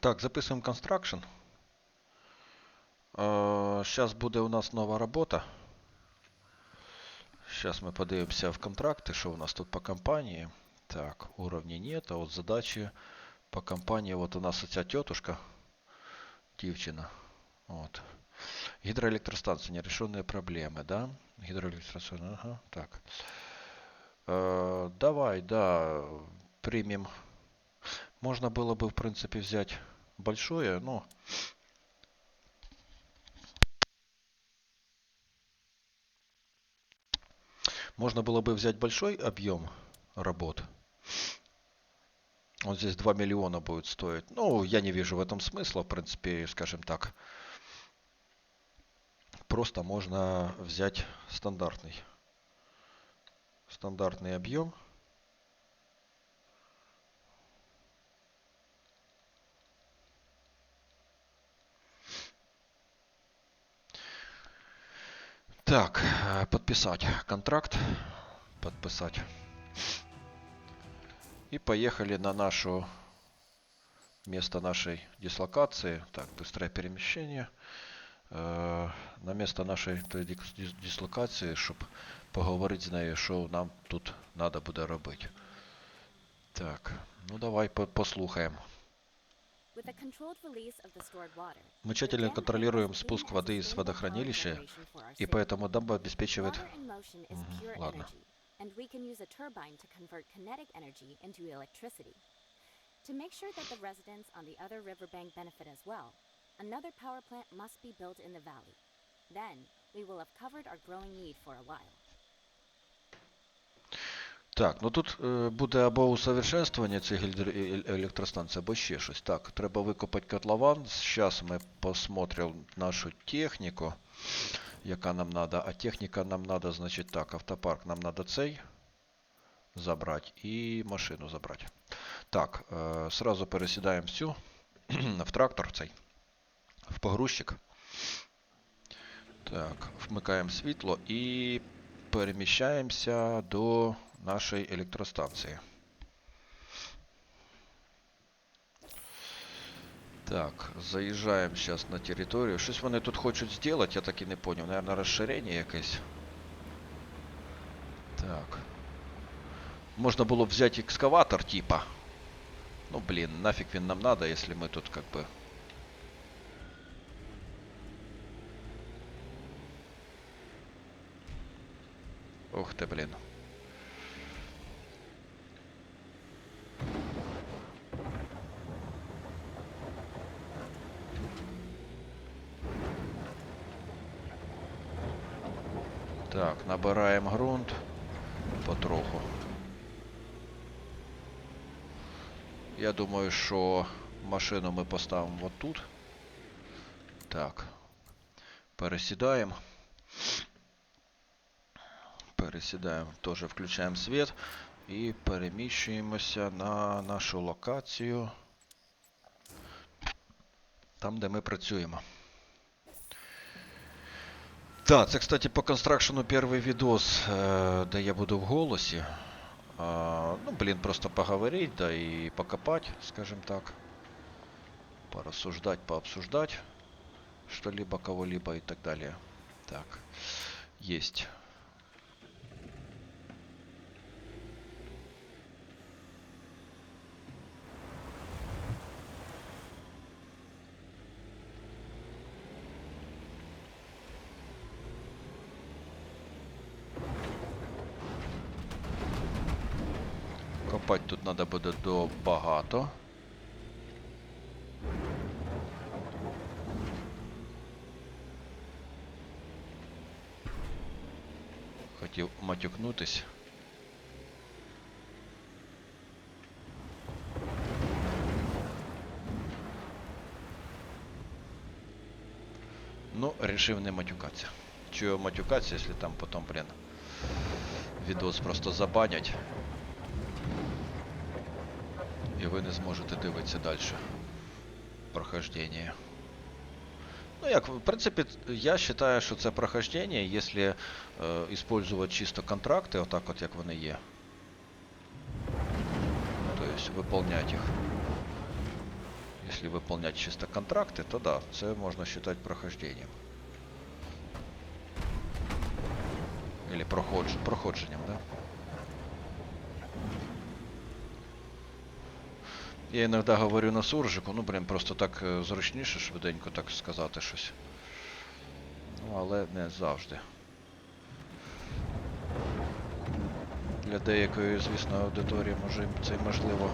Так, записуємо Construction. Зараз буде у нас нова робота. Зараз ми подивимося в контракти, що у нас тут по компанії. Так, уровня нет, а от задачі по компанії. От у нас оця тетушка, дівчина. От. Гидроэлектростанция, нерешенные проблемы, да? Гидроэлектростанция, ага, так. Э, давай, да, примем. Можно было бы, в принципе, взять большое, но... Можно было бы взять большой объем работ. Вот здесь 2 миллиона будет стоить. Ну, я не вижу в этом смысла, в принципе, скажем так. Просто можно взять стандартный. Стандартный объем. Так, э, подписать контракт. Подписать. И поехали на нашу место нашей дислокации. Так, быстрое перемещение. Е, на место нашої дислокації, щоб поговорити з нею, що нам тут треба буде робити. Так, ну давай по- послухаємо. Мы the тщательно dam контролируем enables спуск clean and воды из sustainable power водохранилища, generation for our и city. поэтому дамба обеспечивает... Water in motion is Мгм, pure ладно. energy, and we can use a turbine to convert kinetic energy into electricity. To make sure that the residents on the other riverbank benefit as well, another power plant must be built in the valley. Then, we will have covered our growing need for a while. Так, ну тут е, буде або усовершенствування цієї електростанції, або ще щось. Так, треба викопати котлован. Зараз ми посмотримо нашу техніку, яка нам треба. А техніка нам треба, значить так, автопарк нам треба цей забрати і машину забрати. Так, е, сразу пересідаємо всю в трактор цей, в погрузчик. Так, вмикаємо світло і переміщаємося до нашої електростанції. Так, заїжджаємо зараз на територію. Щось вони тут хочуть зробити, я так і не поняв. Наверное, розширення якесь. Так. Можна було б взяти екскаватор, типа. Ну, блін, нафіг він нам надо, якщо ми тут как бы... Ух ты, блин. Набираємо ґрунт потроху. Я думаю, що машину ми поставимо от тут. Так. Пересідаємо. Пересідаємо, теж включаємо світ і переміщуємося на нашу локацію. Там, де ми працюємо. Так, це, кстати, по констракшену перший відос, е, де я буду в голосі. Ну, блін, просто поговорить, да и покопать, скажем так. Порассуждать, пообсуждать что-либо, кого-либо и так далее. Так, есть. Копати тут треба буде до багато. Хотів матюкнутись. Ну, решив не матюкатися. Чого матюкатися, якщо там потім, блін, відос просто забанять. І ви не зможете дивитися далі. Прохождение. Ну як, в принципі, я вважаю, що це прохождення, якщо е, использувати чисто контракти, отак от як вони є. Тобто, виконувати їх. Якщо если выполнять чисто контракти, то да, це можна считать прохождением. Или проходж... проходженням, да? Я іноді говорю на суржику, ну блін, просто так е, зручніше, швиденько так сказати щось. Ну, але не завжди. Для деякої, звісно, аудиторії може це можливо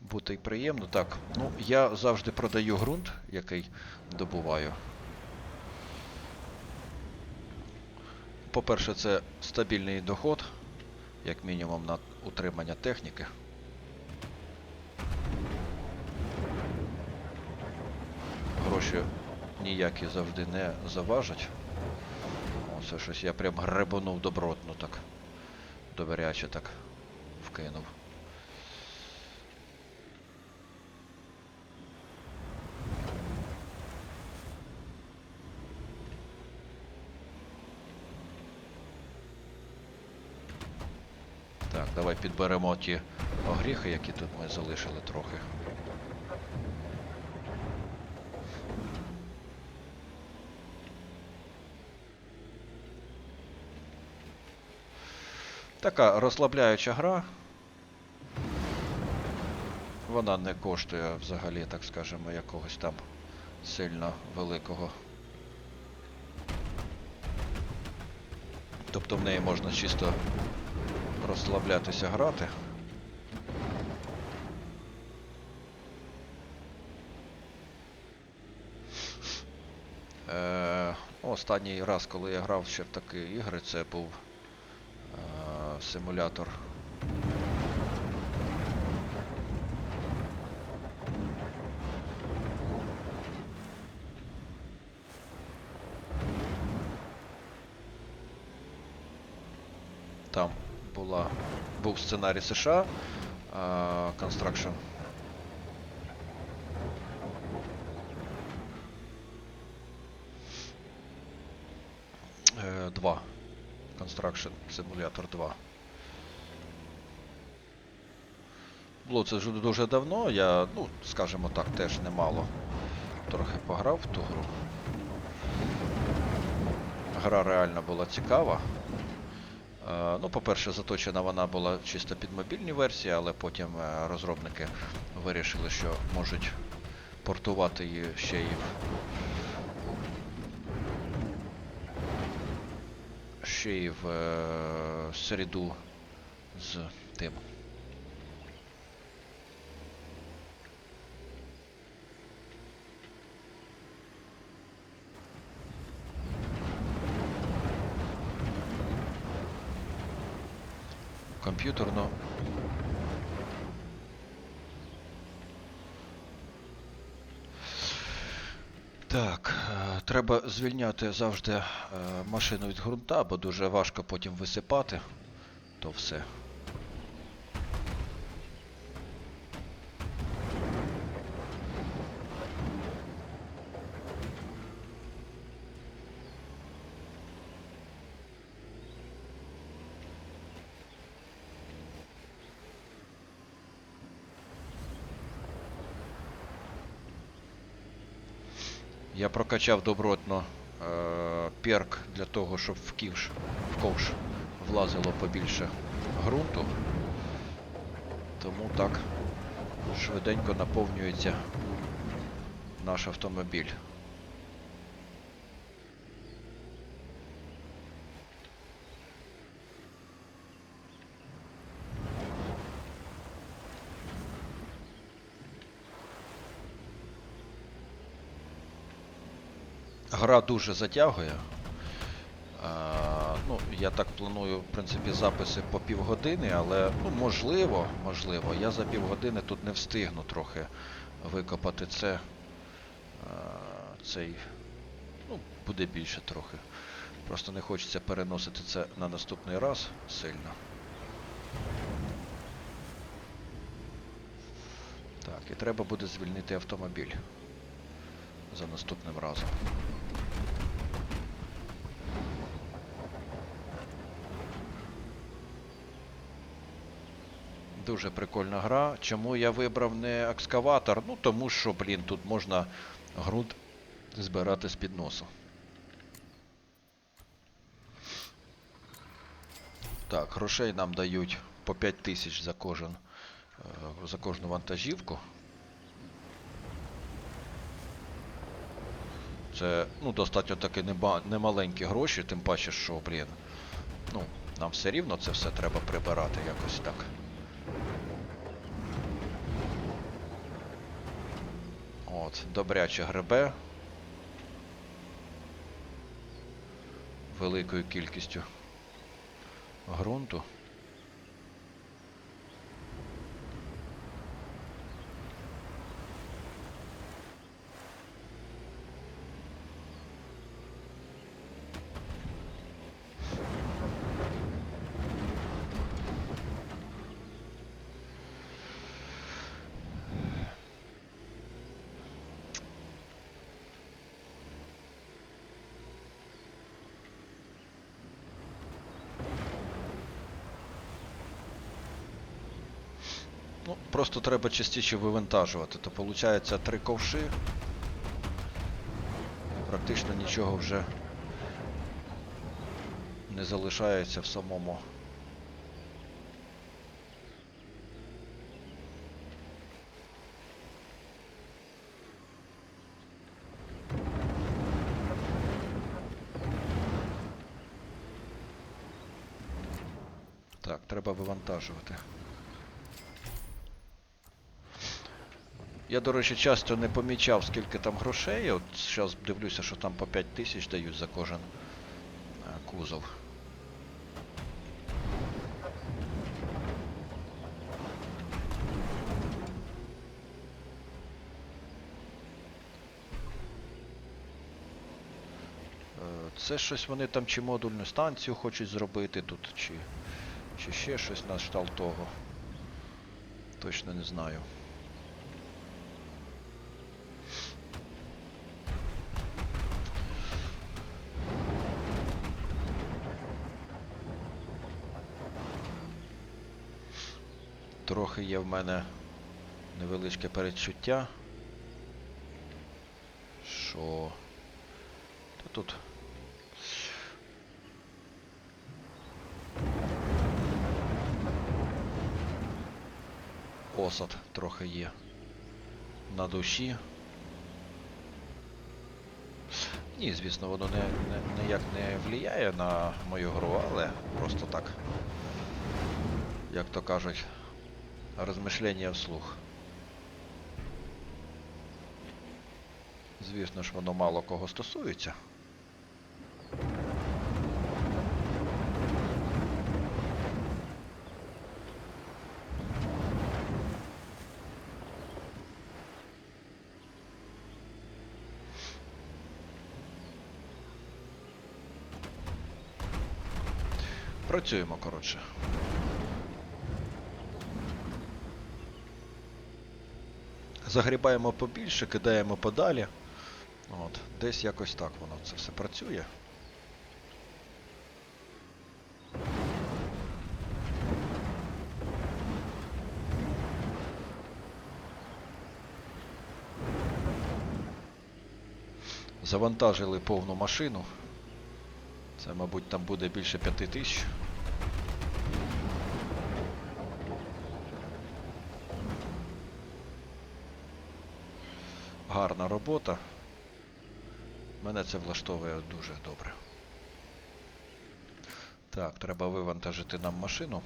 бути й приємно. Так, ну я завжди продаю ґрунт, який добуваю. По-перше, це стабільний доход, як мінімум на утримання техніки. Гроші ніякі завжди не заважать. О, це щось я прям гребанув добротно так. Добряче так вкинув. Так, давай підберемо ті огріхи, які тут ми залишили трохи. Така розслабляюча гра. Вона не коштує взагалі, так скажемо, якогось там сильно великого. Тобто в неї можна чисто розслаблятися грати. Е, останній раз, коли я грав ще в такі ігри, це був симулятор. Там була, був сценарій США е, Construction. Е, 2. Construction Simulator 2. Було це вже дуже давно, я, ну, скажімо так, теж немало трохи пограв в ту гру. Гра реально була цікава. Е, Ну, по-перше, заточена вона була чисто під мобільні версії, але потім е, розробники вирішили, що можуть портувати її ще й в ще й в е, середу з тим. Комп'ютерно. Так, е, треба звільняти завжди е, машину від ґрунта, бо дуже важко потім висипати то все. Я прокачав добротно е, перк для того, щоб в ківш, в ковш влазило побільше ґрунту. Тому так швиденько наповнюється наш автомобіль. Гра дуже затягує. А, ну, я так планую, в принципі, записи по півгодини, але ну, можливо, можливо, я за півгодини тут не встигну трохи викопати це. А, цей. Ну, буде більше трохи. Просто не хочеться переносити це на наступний раз сильно. Так, і треба буде звільнити автомобіль за наступним разом. Дуже прикольна гра. Чому я вибрав не екскаватор? Ну тому що, блін, тут можна ґрунт збирати з під носу. Так, грошей нам дають по 5 тисяч за кожен е, за кожну вантажівку. Це ну, достатньо таки немаленькі гроші, тим паче, що, блін, ну, нам все рівно це все треба прибирати якось так. От, добряче гребе. Великою кількістю ґрунту. Ну, просто треба частіше вивантажувати. То виходить три ковши. Практично нічого вже не залишається в самому. Так, треба вивантажувати. Я, до речі, часто не помічав, скільки там грошей. От зараз дивлюся, що там по 5 тисяч дають за кожен е, кузов. Е, Це щось вони там чи модульну станцію хочуть зробити тут, чи, чи ще щось на кшталт того. Точно не знаю. Трохи є в мене невеличке передчуття, що та тут осад трохи є на душі. Ні, звісно, воно не, не, ніяк не впливає на мою гру, але просто так, як то кажуть, розмишлення вслух. Звісно ж, воно мало кого стосується. Працюємо, коротше. Загрібаємо побільше, кидаємо подалі. От, десь якось так воно це все працює. Завантажили повну машину. Це, мабуть, там буде більше п'яти тисяч. Робота. Мене це влаштовує дуже добре. Так, треба вивантажити нам машину.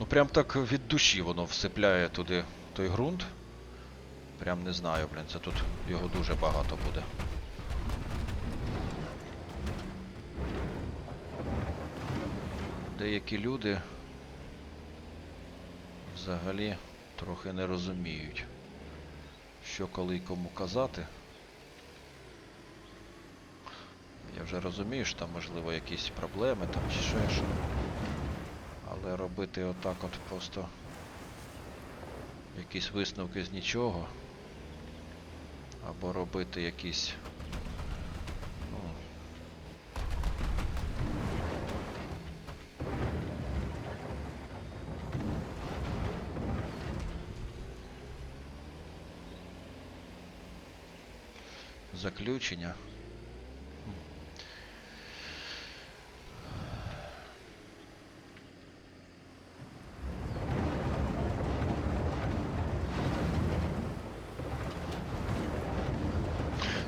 Ну прям так від душі воно всипляє туди той ґрунт. Прям не знаю, блін, це тут його дуже багато буде. Деякі люди взагалі трохи не розуміють, що коли і кому казати. Я вже розумію, що там можливо якісь проблеми там чи ще що. Але робити отак от просто якісь висновки з нічого. Або робити якісь Заключення.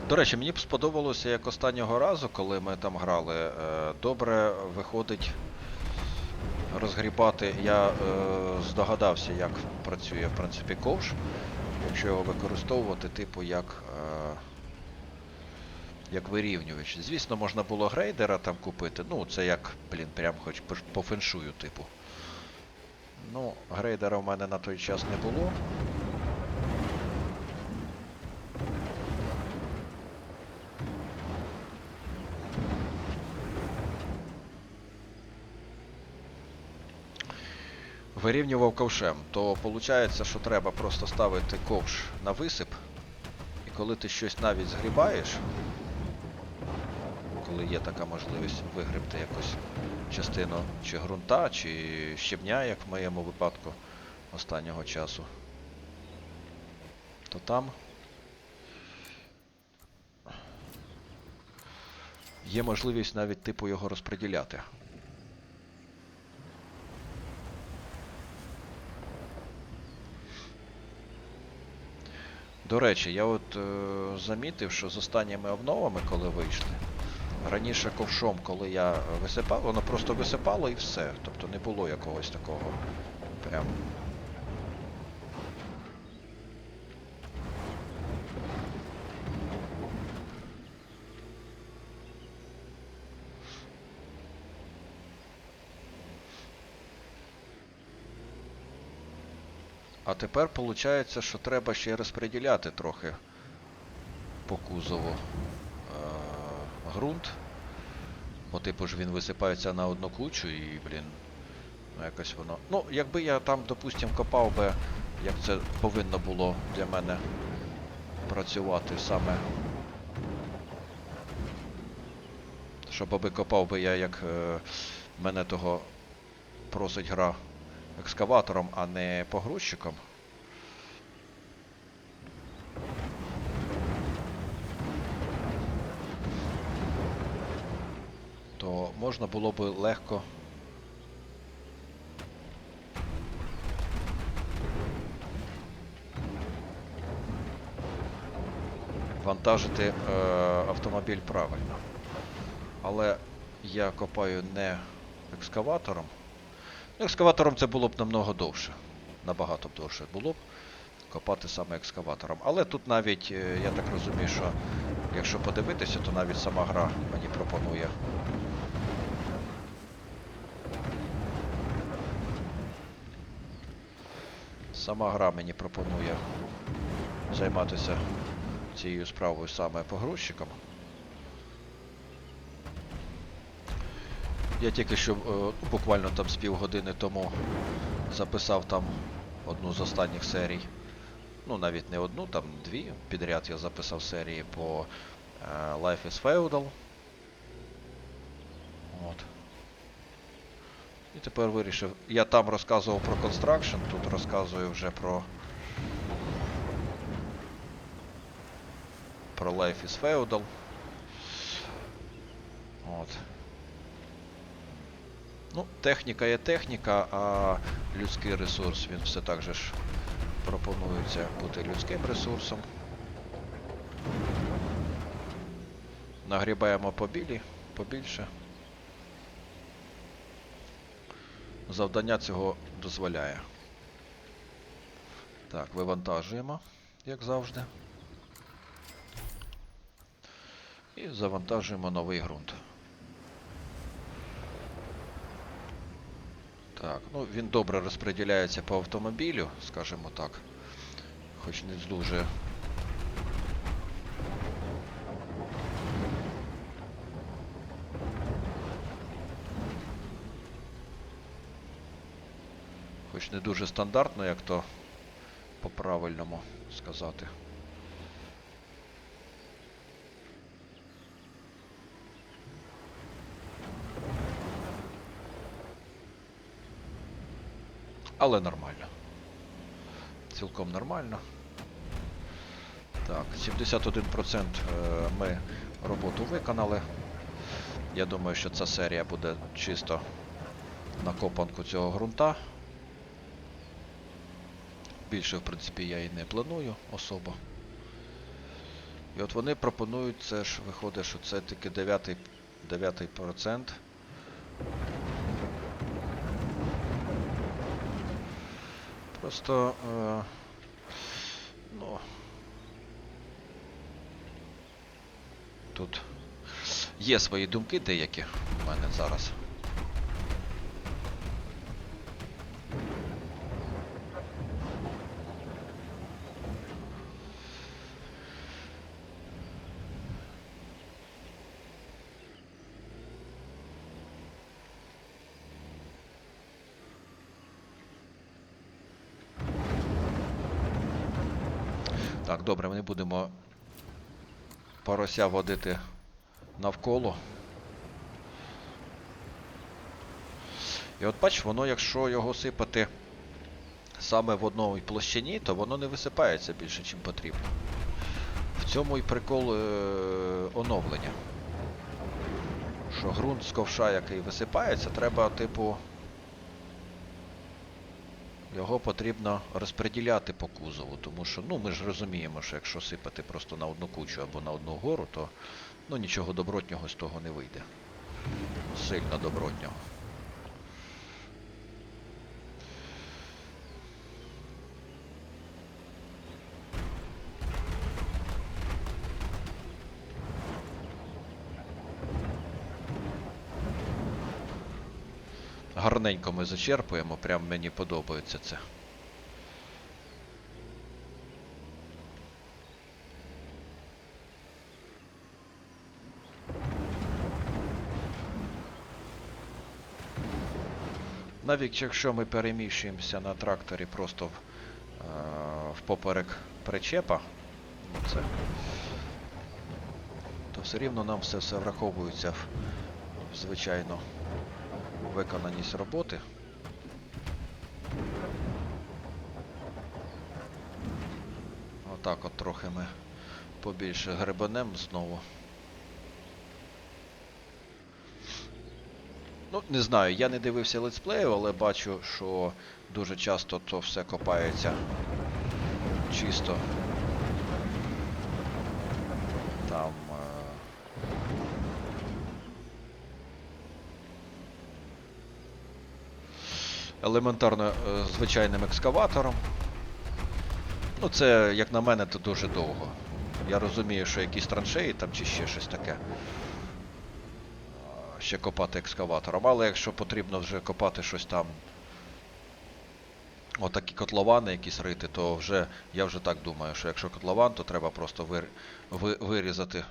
До речі, мені б сподобалося, як останнього разу, коли ми там грали, е, добре виходить розгрібати. Я е, здогадався, як працює в принципі ковш, якщо його використовувати, типу як, е, як вирівнювач. Звісно, можна було грейдера там купити. Ну, це як, блін, прям хоч по, феншую, типу. Ну, грейдера в мене на той час не було. вирівнював ковшем, то виходить, що треба просто ставити ковш на висип, і коли ти щось навіть згрібаєш, коли є така можливість вигребти якусь частину чи ґрунта, чи щебня, як в моєму випадку останнього часу, то там є можливість навіть типу його розподіляти. До речі, я от е, замітив, що з останніми обновами, коли вийшли, раніше ковшом, коли я висипав, воно просто висипало і все. Тобто не було якогось такого прям. А тепер виходить, що треба ще розподіляти трохи по кузову ґрунт. Бо типу ж він висипається на одну кучу і, блін, ну якось воно. Ну, якби я там, допустим, копав би, як це повинно було для мене працювати саме. Щоб аби копав би я, як е, мене того просить гра екскаватором, а не погрузчиком. То можна було би легко вантажити е, автомобіль правильно. Але я копаю не екскаватором. Екскаватором це було б намного довше. Набагато б довше було б копати саме екскаватором. Але тут навіть, е, я так розумію, що якщо подивитися, то навіть сама гра мені пропонує. Сама гра мені пропонує займатися цією справою саме погрузчиком. Я тільки що е, буквально там з півгодини тому записав там одну з останніх серій. Ну, навіть не одну, там дві підряд я записав серії по е, Life is Feudal. От. І тепер вирішив. Я там розказував про Construction, тут розказую вже про. Про Life is Feudal. От. Ну, техніка є техніка, а людський ресурс, він все так же ж пропонується бути людським ресурсом. Нагрібаємо побілі, побільше. Завдання цього дозволяє. Так, вивантажуємо, як завжди. І завантажуємо новий ґрунт. Так, ну він добре розподіляється по автомобілю, скажімо так. Хоч не дуже. Хоч не дуже стандартно, як то по-правильному сказати. Але нормально. Цілком нормально. Так, 71% е, ми роботу виконали. Я думаю, що ця серія буде чисто на копанку цього ґрунта. Більше, в принципі, я і не планую особо. І от вони пропонують, це ж виходить, що це тільки 9, 9 процент. Просто, е, ну, тут є свої думки деякі у мене зараз. Так, добре, ми не будемо порося водити навколо. І от бач, воно, якщо його сипати саме в одній площині, то воно не висипається більше, чим потрібно. В цьому і прикол е- оновлення. Що ґрунт з ковша, який висипається, треба, типу, його потрібно розподіляти по кузову, тому що ну, ми ж розуміємо, що якщо сипати просто на одну кучу або на одну гору, то ну, нічого добротнього з того не вийде. Сильно добротнього. Гарненько ми зачерпуємо, прям мені подобається це. Навіть якщо ми переміщуємося на тракторі просто в, е, в поперек причепа, ну, це, то все рівно нам все все враховується в, звичайно виконаність роботи. Отак от трохи ми побільше гребанем знову. Ну, не знаю, я не дивився летсплею, але бачу, що дуже часто то все копається чисто. Там. е, елементарно е, звичайним екскаватором. Ну, це, як на мене, то дуже довго. Я розумію, що якісь траншеї там чи ще щось таке. Ще копати екскаватором. Але якщо потрібно вже копати щось там. Отакі котловани якісь рити, то вже я вже так думаю, що якщо котлован, то треба просто вир, ви, вирізати.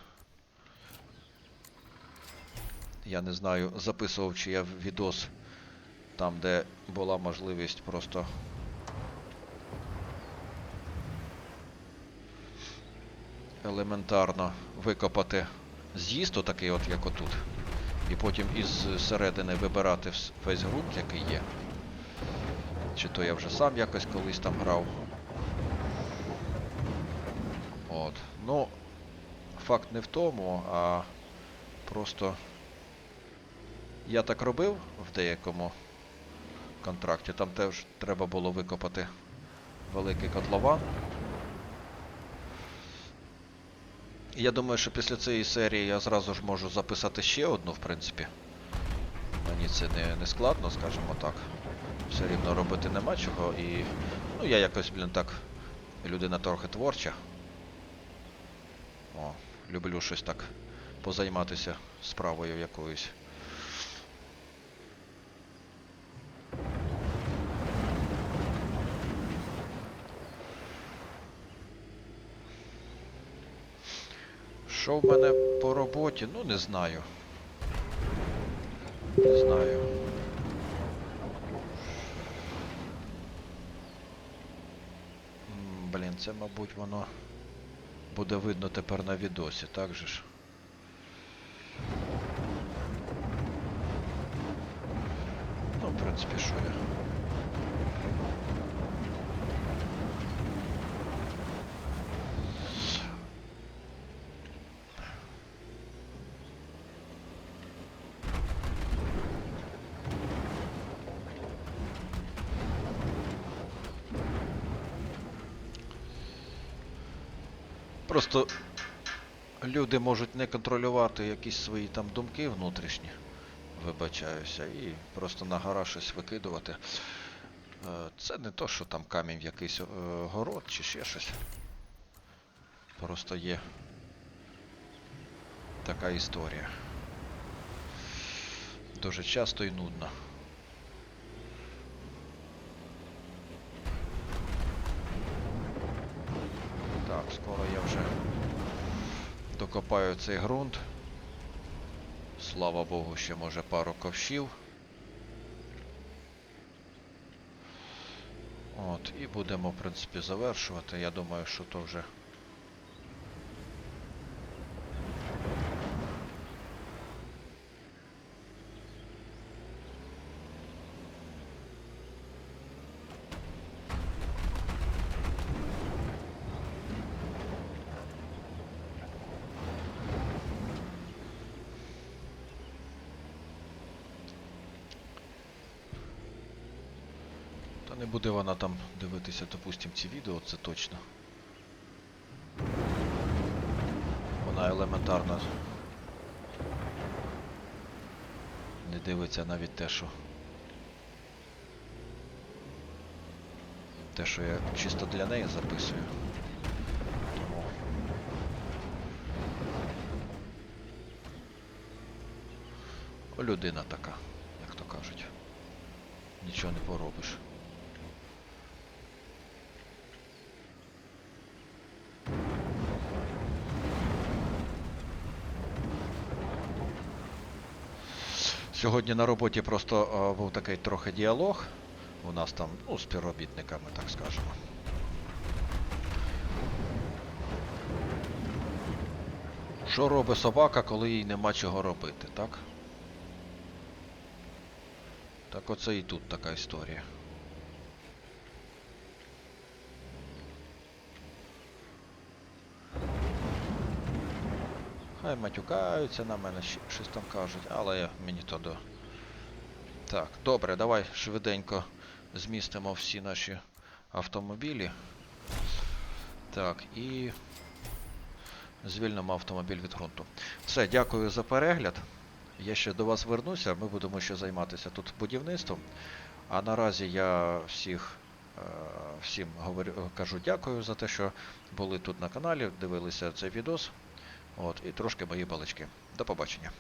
Я не знаю, записував чи я відос там, де була можливість просто елементарно викопати з'їзд, такий от як отут. І потім із середини вибирати весь ґрунт, який є. Чи то я вже сам якось колись там грав. От. Ну, факт не в тому, а просто я так робив в деякому контракті. Там теж треба було викопати великий котлован. Я думаю, що після цієї серії я зразу ж можу записати ще одну, в принципі. Мені це не, не складно, скажімо так. Все рівно робити нема чого і. Ну, я якось, блін, так. Людина трохи творча. О, люблю щось так позайматися справою якоюсь. Що в мене по роботі? Ну, не знаю. Не знаю. Блін, це, мабуть, воно буде видно тепер на відосі, так же ж? Ну, в принципі, що я. Просто люди можуть не контролювати якісь свої там думки внутрішні, вибачаюся, і просто на гора щось викидувати. Е, Це не то, що там камінь в якийсь е, город чи ще щось. Просто є така історія. Дуже часто і нудно. Так, скоро я вже докопаю цей ґрунт. Слава Богу, ще може пару ковшів. От, і будемо, в принципі, завершувати. Я думаю, що то вже. Та не буде вона там дивитися, допустим, ці відео, це точно. Вона елементарно не дивиться навіть те, що. Те, що я чисто для неї записую. Людина така, як то кажуть. Нічого не поробиш. Сьогодні на роботі просто а, був такий трохи діалог. У нас там, ну, співробітниками, так скажемо. Що робить собака, коли їй нема чого робити, так? Так оце і тут така історія. Хай матюкаються на мене, щось там кажуть, але мені то до. Так, добре, давай швиденько змістимо всі наші автомобілі. Так, і звільнимо автомобіль від ґрунту. Все, дякую за перегляд. Я ще до вас вернуся, ми будемо ще займатися тут будівництвом. А наразі я всіх, е, всім говорю, кажу дякую за те, що були тут на каналі, дивилися цей відос. От, і трошки мої балачки. До побачення.